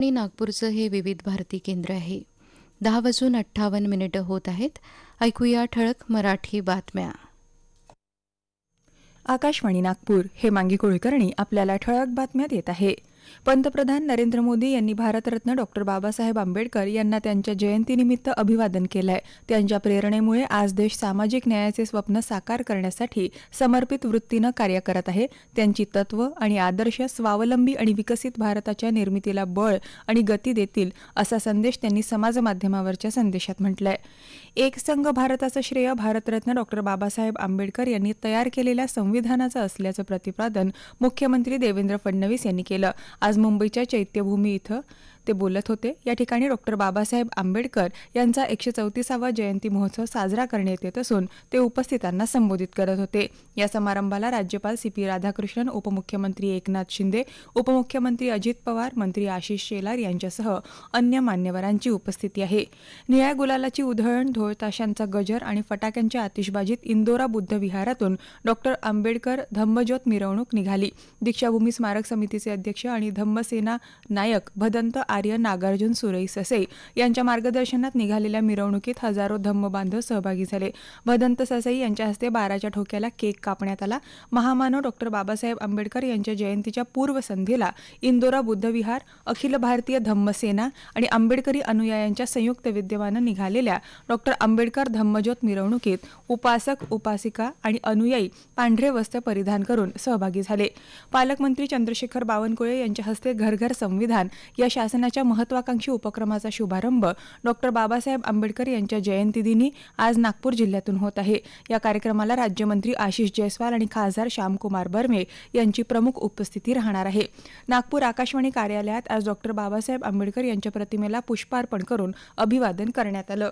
आणि नागपूरचं हे विविध भारती केंद्र आहे. दहा वाजून अठ्ठावन्न मिनिटं होत आहेत. ऐकूया ठळक मराठी बातम्या. आकाशवाणी नागपूर हे मांगी कुलकर्णी आपल्याला ठळक बातम्या देत आहे. पंतप्रधान नरेंद्र मोदी यांनी भारतरत्न डॉक्टर बाबासाहेब आंबेडकर यांना त्यांच्या जयंतीनिमित्त अभिवादन केलंय. त्यांच्या प्रेरणेमुळे आज देश सामाजिक न्यायाचे स्वप्न साकार करण्यासाठी समर्पित वृत्तीनं कार्य करत आहे. त्यांची तत्व आणि आदर्श स्वावलंबी आणि विकसित भारताच्या निर्मितीला बळ आणि गती देतील असा संदेश त्यांनी समाजमाध्यमावरच्या संदेशात म्हटलंय. एक संघ भारताचं श्रेय भारतरत्न डॉक्टर बाबासाहेब आंबेडकर यांनी तयार केलेल्या संविधानाचं असल्याचं प्रतिपादन मुख्यमंत्री देवेंद्र फडणवीस यांनी केलं. आज मुंबईच्या चैत्यभूमी इथं ते बोलत होते. या ठिकाणी डॉक्टर बाबासाहेब आंबेडकर यांचा एकशे चौतीसावा जयंती महोत्सव साजरा करण्यात येत असून ते उपस्थितांना संबोधित करत होते. या समारंभाला राज्यपाल सी पी राधाकृष्णन उपमुख्यमंत्री एकनाथ शिंदे उपमुख्यमंत्री अजित पवार मंत्री आशिष शेलार यांच्यासह अन्य मान्यवरांची उपस्थिती आहे. निळ्या गुलालाची उधळण ढोळताशांचा गजर आणि फटाक्यांच्या आतिषबाजीत इंदोरा बुद्ध विहारातून डॉक्टर आंबेडकर धम्मज्योत मिरवणूक निघाली. दीक्षाभूमी स्मारक समितीचे अध्यक्ष आणि धम्मसेना नायक भदंत आर्य नागार्जुन सुरई ससे यांच्या मार्गदर्शनात निघालेल्या मिरवणुकीत हजारो धम्म बांधव सहभागी झाले. भदंत ससई यांच्या हस्ते बाराच्या ठोक्याला केक कापण्यात आला. महामानव डॉक्टर बाबासाहेब आंबेडकर यांच्या जयंतीच्या पूर्वसंध्येला इंदोरा बुद्धविहार अखिल भारतीय धम्मसेना आणि आंबेडकरी अनुयायांच्या संयुक्त विद्यमानं निघालेल्या डॉक्टर आंबेडकर धम्मज्योत मिरवणुकीत उपासक उपासिका आणि अनुयायी पांढरे वस्त्र परिधान करून सहभागी झाले. पालकमंत्री चंद्रशेखर बावनकुळे यांच्या हस्ते घरघर संविधान या शासन शासनाच्या महत्वाकांक्षी उपक्रमाचा शुभारंभ डॉक्टर बाबासाहेब आंबेडकर यांच्या जयंतीदिनी आज नागपूर जिल्ह्यातून होत आहे. या कार्यक्रमाला राज्यमंत्री आशिष जयस्वाल आणि खासदार श्यामकुमार बर्मे यांची प्रमुख उपस्थिती राहणार आहे. नागपूर आकाशवाणी कार्यालयात आज डॉक्टर बाबासाहेब आंबेडकर यांच्या प्रतिमेला पुष्पार्पण करून अभिवादन करण्यात आलं.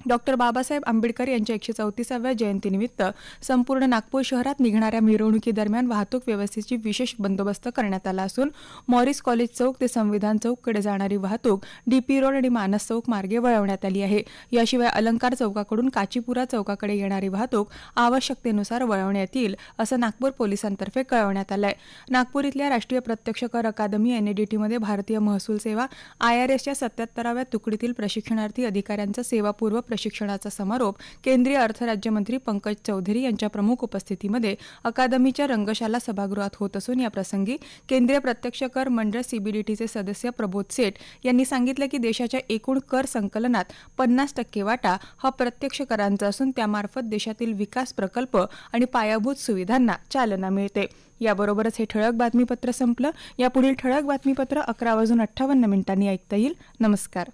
डॉक्टर बाबासाहेब आंबेडकर यांच्या एकशे चौतीसाव्या जयंतीनिमित्त संपूर्ण नागपूर शहरात निघणाऱ्या मिरवणुकीदरम्यान वाहतूक व्यवस्थेची विशेष बंदोबस्त करण्यात आला असून मॉरिस कॉलेज चौक ते संविधान चौककडे जाणारी वाहतूक डीपी रोड आणि मानस चौक मार्गे वळवण्यात आली आहे. याशिवाय अलंकार चौकाकडून काचीपुरा चौकाकडे येणारी वाहतूक आवश्यकतेनुसार वळवण्यात येईल असं नागपूर पोलिसांतर्फे कळवण्यात आलं आहे नागपूर इथल्या राष्ट्रीय प्रत्यक्ष कर अकादमी एनएडीटीमध्ये भारतीय महसूल सेवा आयआरएसच्या सत्याहत्तराव्या तुकडीतील प्रशिक्षणार्थी अधिकाऱ्यांचा सेवापूर्व प्रशिक्षणाचा समारोप केंद्रीय अर्थ राज्यमंत्री पंकज चौधरी यांच्या प्रमुख उपस्थितीमध्ये अकादमीच्या रंगशाला सभागृहात होत असून या प्रसंगी केंद्रीय प्रत्यक्ष कर मंडळ सीबीडीटीचे सदस्य प्रबोध सेठ यांनी सांगितलं की देशाच्या एकूण कर संकलनात पन्नास टक्के वाटा हा प्रत्यक्ष करांचा असून त्यामार्फत देशातील विकास प्रकल्प आणि पायाभूत सुविधांना चालना मिळते. याबरोबरच हे ठळक बातमीपत्र संपलं. यापुढील ठळक बातमीपत्र अकरा वाजून अठ्ठावन्न मिनिटांनी ऐकता येईल. नमस्कार.